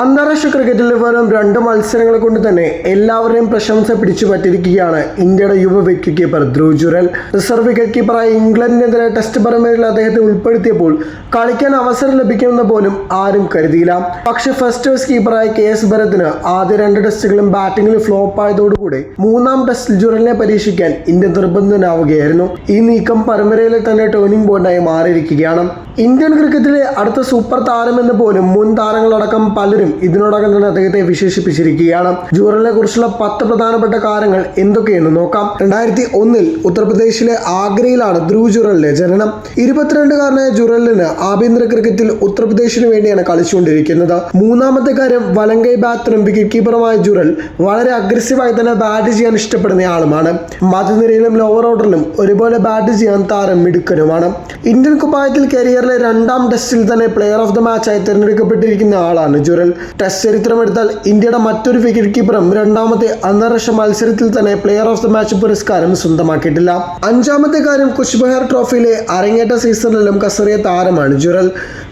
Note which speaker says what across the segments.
Speaker 1: അന്താരാഷ്ട്ര ക്രിക്കറ്റിൽ വെറും രണ്ട് മത്സരങ്ങളെ കൊണ്ട് തന്നെ എല്ലാവരുടെയും പ്രശംസ പിടിച്ചു പറ്റിയിരിക്കുകയാണ് ഇന്ത്യയുടെ യുവ wicket keeper Dhruv Jurel. Reserve wicket കീപ്പറായ ഇംഗ്ലണ്ടിനെതിരെ ടെസ്റ്റ് പരമ്പരയിൽ അദ്ദേഹത്തെ ഉൾപ്പെടുത്തിയപ്പോൾ കളിക്കാൻ അവസരം ലഭിക്കുമെന്ന് പോലും ആരും കരുതിയില്ല. പക്ഷെ ഫസ്റ്റ് ടെസ്റ്റ് കീപ്പറായ കെ എസ് ഭരത്തിന് ആദ്യ രണ്ട് ടെസ്റ്റുകളും ബാറ്റിംഗിൽ ഫ്ലോപ്പ് ആയതോടുകൂടി മൂന്നാം ടെസ്റ്റിൽ ജുരലിനെ പരീക്ഷിക്കാൻ ഇന്ത്യ നിർബന്ധനാവുകയായിരുന്നു. ഈ നീക്കം പരമ്പരയിലെ തന്നെ ടേണിംഗ് പോയിന്റായി മാറിയിരിക്കുകയാണ്. ഇന്ത്യൻ ക്രിക്കറ്റിലെ അടുത്ത സൂപ്പർ താരമെന്ന് പോലും മുൻ താരങ്ങളടക്കം പലരും ഇതിനോടകം തന്നെ അദ്ദേഹത്തെ വിശേഷിപ്പിച്ചിരിക്കുകയാണ്. ജൂറലിനെ കുറിച്ചുള്ള പത്ത് പ്രധാനപ്പെട്ട കാര്യങ്ങൾ എന്തൊക്കെയെന്ന് നോക്കാം. രണ്ടായിരത്തി ഒന്നിൽ ഉത്തർപ്രദേശിലെ ആഗ്രയിലാണ് ധ്രുവ് ജുറലിന്റെ ജനനം. ഇരുപത്തിരണ്ടുകാരനായ ജുറലിന് ആഭ്യന്തര ക്രിക്കറ്റിൽ ഉത്തർപ്രദേശിന് വേണ്ടിയാണ് കളിച്ചുകൊണ്ടിരിക്കുന്നത്. മൂന്നാമത്തെ കാര്യം വലങ്കൈ ബാറ്ററും വിക്കറ്റ് കീപ്പറുമായ ജുറൽ വളരെ അഗ്രസീവായി തന്നെ ബാറ്റ് ചെയ്യാൻ ഇഷ്ടപ്പെടുന്ന ആളുമാണ് മധ്യനിരയിലും ലോവർ ഓർഡറിലും ഒരുപോലെ ബാറ്റ് ചെയ്യാൻ താരം മിടുക്കനുമാണ്. ഇന്ത്യൻ കുപ്പായത്തിൽ കരിയറിലെ രണ്ടാം ടെസ്റ്റിൽ തന്നെ പ്ലെയർ ഓഫ് ദ മാച്ചായി തിരഞ്ഞെടുക്കപ്പെട്ടിരിക്കുന്ന ആളാണ് ജുറൽ. ടെസ്റ്റ് ചരിത്രം എടുത്താൽ ഇന്ത്യയുടെ മറ്റൊരു വിക്കറ്റ് കീപ്പറും രണ്ടാമത്തെ അന്താരാഷ്ട്ര മത്സരത്തിൽ തന്നെ പ്ലെയർ ഓഫ് ദ മാച്ച് പുരസ്കാരം സ്വന്തമാക്കിയിട്ടില്ല. അഞ്ചാമത്തെ കാര്യം കുച്ച് ബെഹർ ട്രോഫിയിലെ അരങ്ങേറ്റ സീസണിലും കസറിയ താരമാണ് ജുറൽ.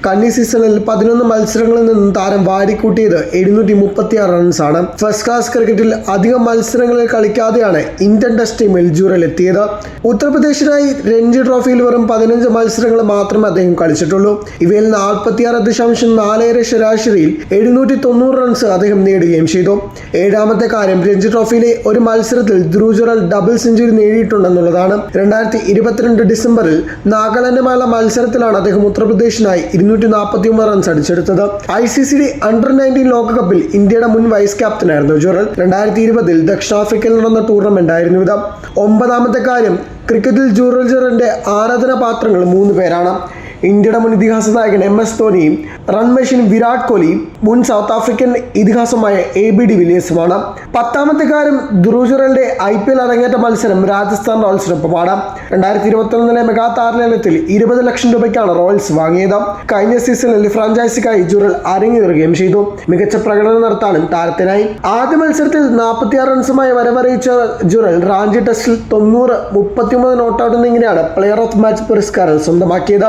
Speaker 1: കണ്ണി സീസണിൽ പതിനൊന്ന് മത്സരങ്ങളിൽ നിന്നും താരം വാരിക്കൂട്ടിയത് എഴുന്നൂറ്റി മുപ്പത്തി ആറ് റൺസാണ് ഫസ്റ്റ് ക്ലാസ് ക്രിക്കറ്റിൽ അധികം മത്സരങ്ങളിൽ കളിക്കാതെയാണ് ഇന്ത്യൻ ടെസ്റ്റ് ടീമിൽ ജുറൽ എത്തിയത്. ഉത്തർപ്രദേശിനായി രഞ്ജി ട്രോഫിയിൽ വെറും പതിനഞ്ച് മത്സരങ്ങൾ മാത്രമേ അദ്ദേഹം കളിച്ചിട്ടുള്ളൂ. ഇവയിൽ നാൽപ്പത്തിയാറ് ദശാംശം നാലേറെ ശരാശരിയിൽ എഴുന്നൂറ്റി തൊണ്ണൂറ് റൺസ് അദ്ദേഹം നേടുകയും ചെയ്തു. ഏഴാമത്തെ കാര്യം രഞ്ജി ട്രോഫിയിലെ ഒരു മത്സരത്തിൽ ധ്രുവ് ഡബിൾ സെഞ്ചുറി നേടിയിട്ടുണ്ടെന്നുള്ളതാണ്. രണ്ടായിരത്തി ഇരുപത്തിരണ്ട് ഡിസംബറിൽ നാഗാലാൻഡുമായുള്ള മത്സരത്തിലാണ് അദ്ദേഹം ഉത്തർപ്രദേശിനായി ഇരുന്നൂറ്റി നാൽപ്പത്തി ഒമ്പത് runs അടിച്ചെടുത്തത്. I C C under nineteen ലോകകപ്പിൽ ഇന്ത്യയുടെ മുൻ വൈസ് ക്യാപ്റ്റനായിരുന്നു ജുറൽ. രണ്ടായിരത്തി ഇരുപതിൽ ദക്ഷിണാഫ്രിക്കയിൽ നടന്ന ടൂർണമെന്റ് ആയിരുന്നു ഇത്. ഒമ്പതാമത്തെ കാര്യം ക്രിക്കറ്റിൽ ജൂറൽ ജുറലിന്റെ ആരാധന പാത്രങ്ങൾ മൂന്ന് പേരാണ്. ഇന്ത്യയുടെ മുൻ ഇതിഹാസ നായകൻ എം എസ് ധോനിയും റൺ മെഷീൻ വിരാട് കോഹ്ലിയും മുൻ സൗത്ത് ആഫ്രിക്കൻ ഇതിഹാസമായ എ ബി ഡി വില്ലിയേഴ്സുമാണ് പത്താമത്തെ കാര്യം ധ്രുവജുറലിന്റെ ഐ പി എൽ അരങ്ങേറ്റ മത്സരം രാജസ്ഥാൻ റോയൽസിനൊപ്പമാണ് രണ്ടായിരത്തി ഇരുപത്തൊന്നിലെ മെഗാ താരലേലത്തിൽ ഇരുപത് ലക്ഷം രൂപയ്ക്കാണ് റോയൽസ് വാങ്ങിയത്. കഴിഞ്ഞ സീസണിൽ ഫ്രാഞ്ചൈസിക്കായി ജുറൽ അരങ്ങേറുകയും ചെയ്തു. മികച്ച പ്രകടനം നടത്താനും താരത്തിനായി. ആദ്യ മത്സരത്തിൽ നാൽപ്പത്തിയാറ് റൺസുമായി വരവറിയിച്ച ജുറൽ റാഞ്ചി ടെസ്റ്റിൽ തൊണ്ണൂറ് മുപ്പത്തിമൂന്ന് നോട്ടൌട്ട് എന്നിങ്ങനെയാണ് പ്ലെയർ ഓഫ് മാച്ച് പുരസ്കാരം സ്വന്തമാക്കിയത്.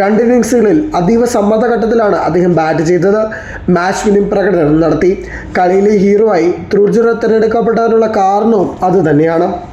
Speaker 1: രണ്ട് ഇന്നിംഗ്സുകളിൽ അതീവ ഘട്ടത്തിലാണ് അദ്ദേഹം ബാറ്റ് ചെയ്തത്. മാച്ച് വിനിം പ്രകടനം നടത്തി. കളിയിലെ ഹീറോ ആയി ധ്രുവ് ജുറൽ തിരഞ്ഞെടുക്കപ്പെട്ടതിനുള്ള കാരണവും അതുതന്നെയാണ്